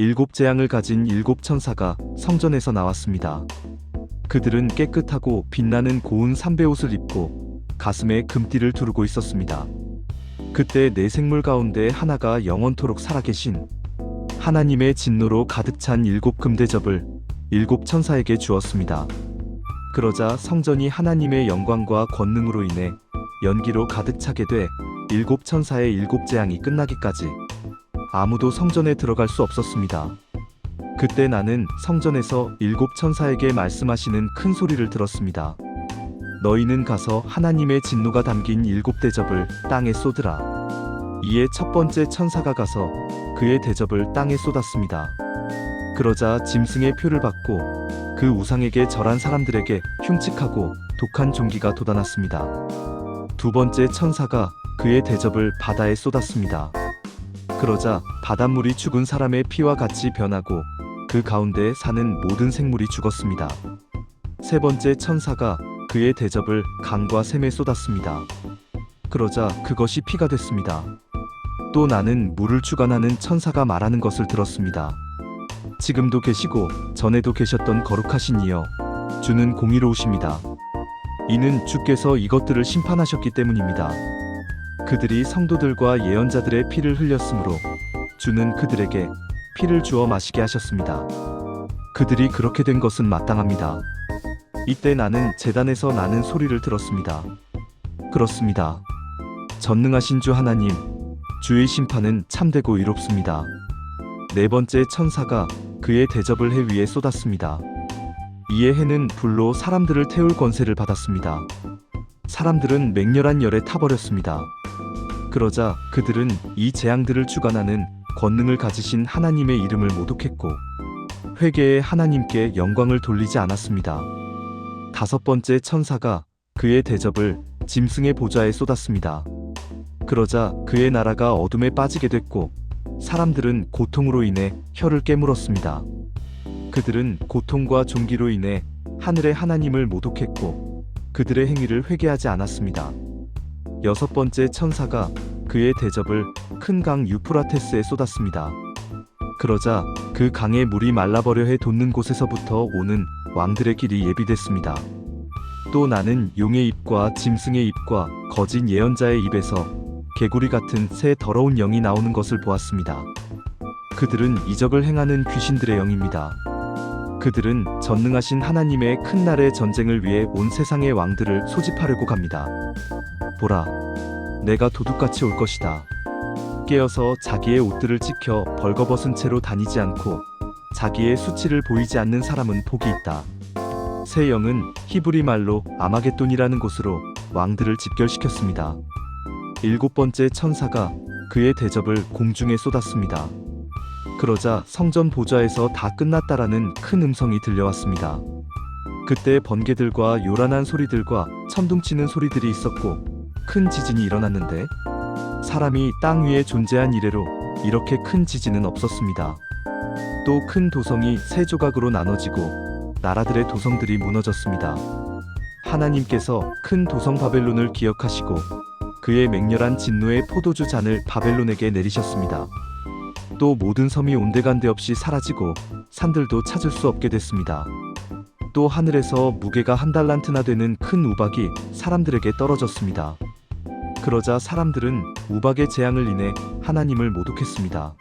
일곱 재앙을 가진 일곱 천사가 성전에서 나왔습니다. 그들은 깨끗하고 빛나는 고운 삼배 옷을 입고 가슴에 금띠를 두르고 있었습니다. 그때 네 생물 가운데 하나가 영원토록 살아계신 하나님의 진노로 가득 찬 일곱 금대접을 일곱 천사에게 주었습니다. 그러자 성전이 하나님의 영광과 권능으로 인해 연기로 가득 차게 돼 일곱 천사의 일곱 재앙이 끝나기까지 아무도 성전에 들어갈 수 없었습니다. 그때 나는 성전에서 일곱 천사에게 말씀하시는 큰 소리를 들었습니다. 너희는 가서 하나님의 진노가 담긴 일곱 대접을 땅에 쏟으라. 이에 첫 번째 천사가 가서 그의 대접을 땅에 쏟았습니다. 그러자 짐승의 표를 받고 그 우상에게 절한 사람들에게 흉측하고 독한 종기가 돋아났습니다. 두 번째 천사가 그의 대접을 바다에 쏟았습니다. 그러자 바닷물이 죽은 사람의 피와 같이 변하고 그 가운데 사는 모든 생물이 죽었습니다. 세 번째 천사가 그의 대접을 강과 샘에 쏟았습니다. 그러자 그것이 피가 됐습니다. 또 나는 물을 주관하는 천사가 말하는 것을 들었습니다. 지금도 계시고 전에도 계셨던 거룩하신 이여 주는 공의로우십니다. 이는 주께서 이것들을 심판하셨기 때문입니다. 그들이 성도들과 예언자들의 피를 흘렸으므로 주는 그들에게 피를 주어 마시게 하셨습니다. 그들이 그렇게 된 것은 마땅합니다. 이때 나는 재단에서 나는 소리를 들었습니다. 그렇습니다. 전능하신 주 하나님, 주의 심판은 참되고 이롭습니다. 네 번째 천사가 그의 대접을 해 위에 쏟았습니다. 이에 해는 불로 사람들을 태울 권세를 받았습니다. 사람들은 맹렬한 열에 타버렸습니다. 그러자 그들은 이 재앙들을 주관하는 권능을 가지신 하나님의 이름을 모독했고 회개의 하나님께 영광을 돌리지 않았습니다. 다섯 번째 천사가 그의 대접을 짐승의 보좌에 쏟았습니다. 그러자 그의 나라가 어둠에 빠지게 됐고 사람들은 고통으로 인해 혀를 깨물었습니다. 그들은 고통과 종기로 인해 하늘의 하나님을 모독했고 그들의 행위를 회개하지 않았습니다. 여섯 번째 천사가 그의 대접을 큰 강 유프라테스에 쏟았습니다. 그러자 그 강의 물이 말라버려 해 돋는 곳에서부터 오는 왕들의 길이 예비됐습니다. 또 나는 용의 입과 짐승의 입과 거짓 예언자의 입에서 개구리 같은 새 더러운 영이 나오는 것을 보았습니다. 그들은 이적을 행하는 귀신들의 영입니다. 그들은 전능하신 하나님의 큰 날의 전쟁을 위해 온 세상의 왕들을 소집하려고 갑니다. 보라, 내가 도둑같이 올 것이다. 깨어서 자기의 옷들을 지켜 벌거벗은 채로 다니지 않고 자기의 수치를 보이지 않는 사람은 복이 있다. 새 영은 히브리 말로 아마겟돈이라는 곳으로 왕들을 집결시켰습니다. 일곱 번째 천사가 그의 대접을 공중에 쏟았습니다. 그러자 성전 보좌에서 다 끝났다라는 큰 음성이 들려왔습니다. 그때 번개들과 요란한 소리들과 천둥치는 소리들이 있었고 큰 지진이 일어났는데 사람이 땅 위에 존재한 이래로 이렇게 큰 지진은 없었습니다. 또 큰 도성이 세 조각으로 나눠지고 나라들의 도성들이 무너졌습니다. 하나님께서 큰 도성 바벨론을 기억하시고 그의 맹렬한 진노의 포도주 잔을 바벨론에게 내리셨습니다. 또 모든 섬이 온데간데 없이 사라지고 산들도 찾을 수 없게 됐습니다. 또 하늘에서 무게가 한 달란트나 되는 큰 우박이 사람들에게 떨어졌습니다. 그러자 사람들은 우박의 재앙을 인해 하나님을 모독했습니다.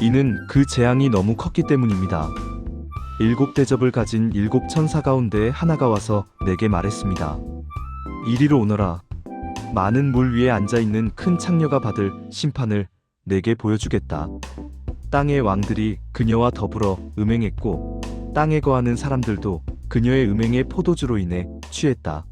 이는 그 재앙이 너무 컸기 때문입니다. 일곱 대접을 가진 일곱 천사 가운데 하나가 와서 내게 말했습니다. 이리로 오너라. 많은 물 위에 앉아 있는 큰 창녀가 받을 심판을 내게 보여주겠다. 땅의 왕들이 그녀와 더불어 음행했고 땅에 거하는 사람들도 그녀의 음행의 포도주로 인해 취했다.